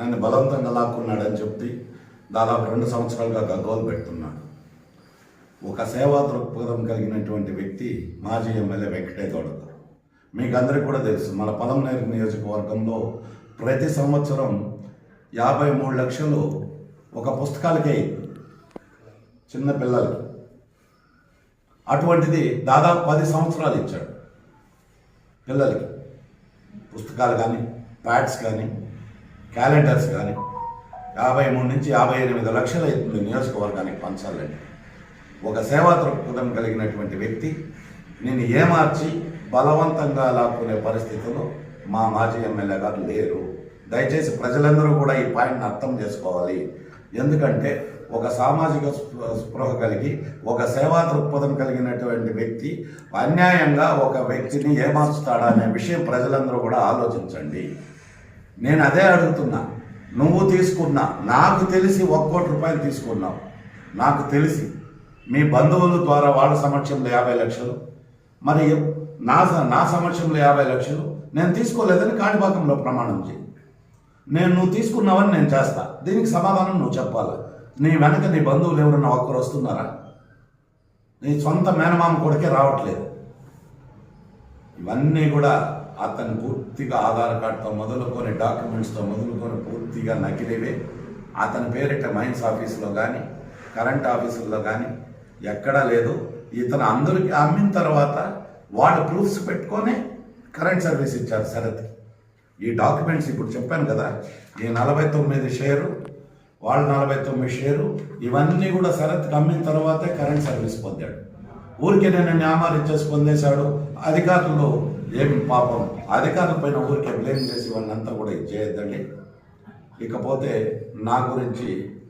నన్ను బలవంతంగా లాక్కున్నాడని చెప్పి దాదాపు రెండు సంవత్సరాలుగా గగ్గోలు పెడుతున్నాడు. ఒక సేవా దృక్పథం కలిగినటువంటి వ్యక్తి మాజీ ఎమ్మెల్యే వెంకటే గౌడ గారు మీకు అందరికీ కూడా తెలుసు మన పలంనేరు నియోజకవర్గంలో ప్రతి సంవత్సరం యాభై మూడు లక్షలు ఒక పుస్తకాలకే చిన్న పిల్లలకి. అటువంటిది దాదాపు పది సంవత్సరాలు ఇచ్చాడు పిల్లలకి. పుస్తకాలు కానీ ప్యాడ్స్ కానీ క్యాలెండర్స్ కానీ యాభై మూడు నుంచి యాభై ఎనిమిది లక్షలు అవుతుంది నియోజకవర్గానికి పంచాలండి. ఒక సేవా దృక్పథం కలిగినటువంటి వ్యక్తి నేను ఏమార్చి బలవంతంగా లాక్కునే పరిస్థితిలో మా మాజీ ఎమ్మెల్యే గారు లేరు. దయచేసి ప్రజలందరూ కూడా ఈ పాయింట్ని అర్థం చేసుకోవాలి. ఎందుకంటే ఒక సామాజిక స్పృహ కలిగి ఒక సేవా దృక్పథం కలిగినటువంటి వ్యక్తి అన్యాయంగా ఒక వ్యక్తిని ఏమార్చుతాడా అనే విషయం ప్రజలందరూ కూడా ఆలోచించండి. నేను అదే అడుగుతున్నా. నువ్వు తీసుకున్నా నాకు తెలిసి ఒక్క కోటి రూపాయలు తీసుకున్నావు. నాకు తెలిసి మీ బంధువుల ద్వారా వాళ్ళ సమక్షంలో యాభై లక్షలు మరి నా స- నా సమక్షంలో యాభై లక్షలు నేను తీసుకోలేదని కాణిపాకంలో ప్రమాణం చేయి. నేను నువ్వు తీసుకున్నావని నేను చేస్తా. దీనికి సమాధానం నువ్వు చెప్పాలి. నీ వెనక నీ బంధువులు ఎవరన్నా ఒక్కరు వస్తున్నారా? నీ సొంత మేనమామ కొడుకే రావట్లేదు. ఇవన్నీ కూడా అతను పూర్తిగా ఆధార్ కార్డుతో మొదలుకొని డాక్యుమెంట్స్తో మొదలుకొని పూర్తిగా నకిలీవే. అతని పేరిట మైన్స్ ఆఫీసులో కానీ కరెంట్ ఆఫీసుల్లో కానీ ఎక్కడా లేదు. ఇతను అందరికి అమ్మిన తర్వాత వాళ్ళు ప్రూఫ్స్ పెట్టుకొని కరెంట్ సర్వీస్ ఇచ్చారు శరత్. ఈ డాక్యుమెంట్స్ ఇప్పుడు చెప్పాను కదా ఈ నలభై తొమ్మిది షేరు వాళ్ళు నలభై తొమ్మిది షేరు ఇవన్నీ కూడా శరత్కి అమ్మిన తర్వాతే కరెంట్ సర్వీస్ పొందాడు. ఊరికే నేను న్యామాలు ఇచ్చేసి పొందేశాడు. అధికారులు ఏమి పాపం. అధికారుల పైన ఊరికే బ్లేమ్ చేసి వాళ్ళంతా కూడా ఇచ్చేయద్దండి ఇకపోతే నా గురించి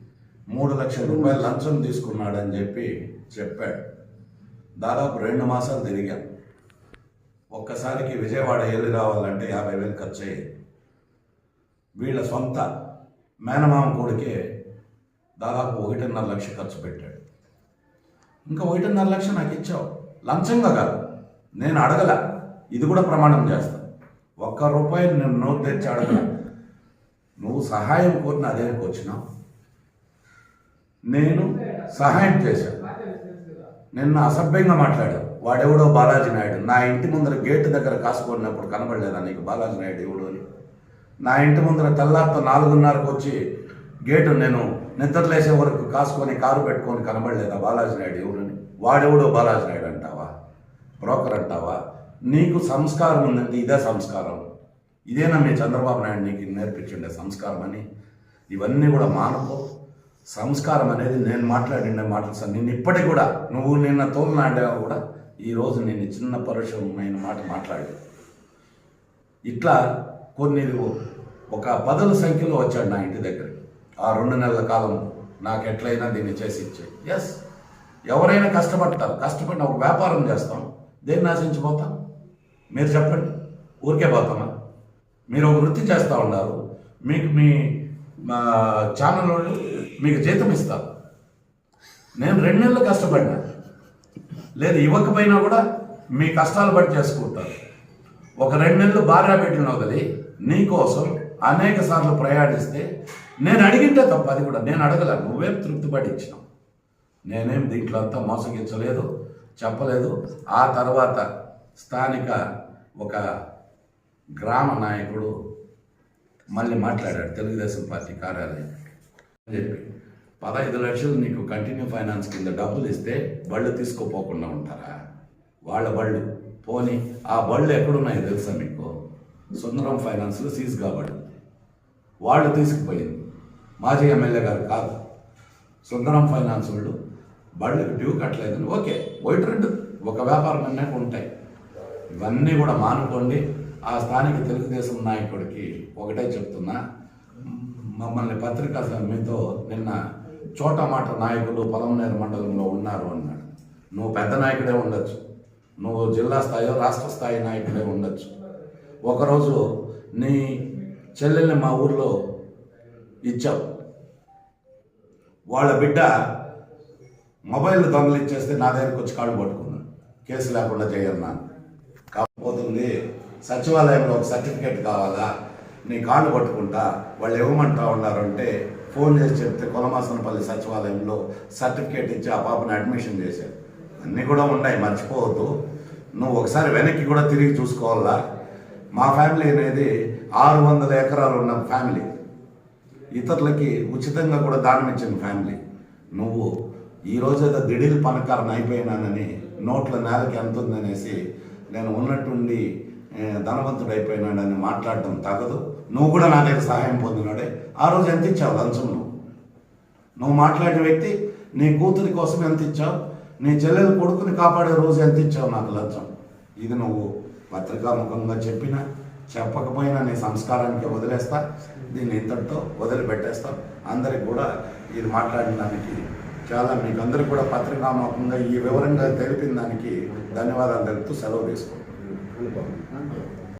మూడు లక్షల రూపాయలు లంచం తీసుకున్నాడని చెప్పి చెప్పాడు. దాదాపు రెండు మాసాలు తిరిగాను ఒక్కసారికి విజయవాడ వెళ్ళి రావాలంటే యాభై వేలు ఖర్చు అయ్యేది. వీళ్ళ సొంత మేనమామ కొడుకే దాదాపు ఒకటిన్నర లక్ష ఖర్చు పెట్టాడు. ఇంకా ఒకటిన్నర లక్ష నాకు ఇచ్చావు. లంచంగా కాదు. నేను అడగల. ఇది కూడా ప్రమాణం చేస్తాను ఒక్క రూపాయి నేను నోట్ తెచ్చి నువ్వు సహాయం కోరిన అదేకి వచ్చినావు నేను సహాయం చేశాను నిన్న అసభ్యంగా మాట్లాడావు వాడెవడో బాలాజీ నాయుడు. నా ఇంటి ముందర గేటు దగ్గర కాసుకున్నప్పుడు కనబడలేదా నీకు బాలాజీ నాయుడు ఎవడు అని? నా ఇంటి ముందర తెల్లారితో నాలుగున్నరకు వచ్చి గేటు నేను నిద్రలేసే వరకు కాసుకొని కారు పెట్టుకొని కనబడలేదా బాలాజీ నాయుడు ఎవడని వాడెవడో బాలాజీ నాయుడు అంటావా? బ్రోకర్ అంటావా? నీకు సంస్కారం ఉందంటే ఇదే సంస్కారం. ఇదేనా మీ చంద్రబాబు నాయుడు నీకు నేర్పించిండే సంస్కారం అని? ఇవన్నీ కూడా మానుకో. సంస్కారం అనేది నేను మాట్లాడిండే మాటలు సార్. నేను ఇప్పటికి కూడా నువ్వు నిన్న తోలునాడా కూడా ఈరోజు నేను చిన్న పరుషమైన మాట మాట్లాడి ఇట్లా కొన్ని ఒక పదుల సంఖ్యలో వచ్చాడు నా ఇంటి దగ్గర. ఆ రెండు నెలల కాలం నాకు ఎట్లయినా దీన్ని చేసి ఇచ్చే. ఎస్ ఎవరైనా కష్టపడతారు. కష్టపడిన ఒక వ్యాపారం చేస్తాం. దేన్ని ఆశించిపోతాం? మీరు చెప్పండి. ఊరికే పోతామా? మీరు ఒక వృత్తి చేస్తూ ఉన్నారు. మీకు మీ మా ఛానల్ మీకు జీతం ఇస్తారు నేను రెండు నెలలు కష్టపడినా. లేదు ఇవ్వకపోయినా కూడా మీ కష్టాలు బట్టి చేసుకుంటారు. ఒక రెండు నెలలు భార్య పెట్టిన వదిలి నీకోసం అనేక సార్లు ప్రయాణిస్తే నేను అడిగింటే తప్ప అది కూడా నేను అడగల. నువ్వేం తృప్తి ఇచ్చినావు. నేనేం దీంట్లో అంతా మోసగించలేదు చెప్పలేదు. ఆ తర్వాత స్థానిక ఒక గ్రామ నాయకుడు మళ్ళీ మాట్లాడాడు తెలుగుదేశం పార్టీ కార్యాలయం. చెప్పి పదహైదు లక్షలు నీకు కంటిన్యూ ఫైనాన్స్ కింద డబ్బులు ఇస్తే బళ్ళు తీసుకోపోకుండా ఉంటారా? వాళ్ళ బళ్ళు. పోని ఆ బళ్ళు ఎక్కడున్నాయో తెలుసా మీకు? సుందరం ఫైనాన్స్లో సీజ్ కాబడి వాళ్ళు తీసుకుపోయింది. మాజీ ఎమ్మెల్యే గారు కాదు. సుందరం ఫైనాన్స్ వాళ్ళు బళ్ళకి డ్యూ కట్టలేదని. ఓకే వైట్ రెండు. ఒక వ్యాపారం అన్నాక ఉంటాయి. ఇవన్నీ కూడా మానుకోండి. ఆ స్థానిక తెలుగుదేశం నాయకుడికి ఒకటే చెప్తున్నా. మమ్మల్ని పత్రికా మీతో నిన్న చోట మాట నాయకులు పొలంనేరు మండలంలో ఉన్నారు అన్నాడు. నువ్వు పెద్ద నాయకుడే ఉండొచ్చు. నువ్వు జిల్లా స్థాయిలో రాష్ట్ర స్థాయి నాయకుడే ఉండొచ్చు. ఒకరోజు నీ చెల్లెల్ని మా ఊర్లో ఇచ్చావు. వాళ్ళ బిడ్డ మొబైల్ దొంగలు ఇచ్చేస్తే నా దగ్గరికి వచ్చి కాళ్ళు పట్టుకున్నాను కేసు లేకుండా చేయన్నా పోతుంది సచివాలయంలో ఒక సర్టిఫికేట్ కావాలా? నీ కాళ్ళు పట్టుకుంటా వాళ్ళు ఇవ్వమంటా ఉన్నారు అంటే ఫోన్ చేసి చెప్తే కొలమాసనపల్లి సచివాలయంలో సర్టిఫికేట్ ఇచ్చి ఆ పాపని అడ్మిషన్ చేశారు. అన్నీ కూడా ఉన్నాయి మర్చిపోవద్దు. నువ్వు ఒకసారి వెనక్కి కూడా తిరిగి చూసుకోవాలా? మా ఫ్యామిలీ అనేది ఆరు వందల ఎకరాలు ఉన్న ఫ్యామిలీ. ఇతరులకి ఉచితంగా కూడా దానం ఇచ్చిన ఫ్యామిలీ. నువ్వు ఈ ఏదో దిడీలు పనకారం అయిపోయినానని నోట్ల నేలకి ఎంత ఉందనేసి నేను ఉన్నట్టుండి ధనవంతుడు ధనవంతుడు అయిపోయినాడని మాట్లాడటం తగదు. నువ్వు కూడా నా దగ్గర సహాయం పొందినాడే. ఆ రోజు ఎంత ఇచ్చావు లంచం నువ్వు? నువ్వు మాట్లాడిన వ్యక్తి నీ కూతురి కోసం ఎంత ఇచ్చావు? నీ చెల్లెలు కొడుకుని కాపాడే రోజు ఎంత ఇచ్చావు నాకు లంచం? ఇది నువ్వు పత్రికాముఖంగా చెప్పినా చెప్పకపోయినా నీ సంస్కారానికి వదిలేస్తా. దీన్ని ఇంతటితో వదిలిపెట్టేస్తాం. అందరికి కూడా ఇది మాట్లాడిన దానికి చాలా మీకు అందరికి కూడా పత్రికాముఖంగా ఈ వివరంగా తెలిపిన దానికి ధన్యవాదాలు తెలుపుతూ సెలవు తీసుకుంటాం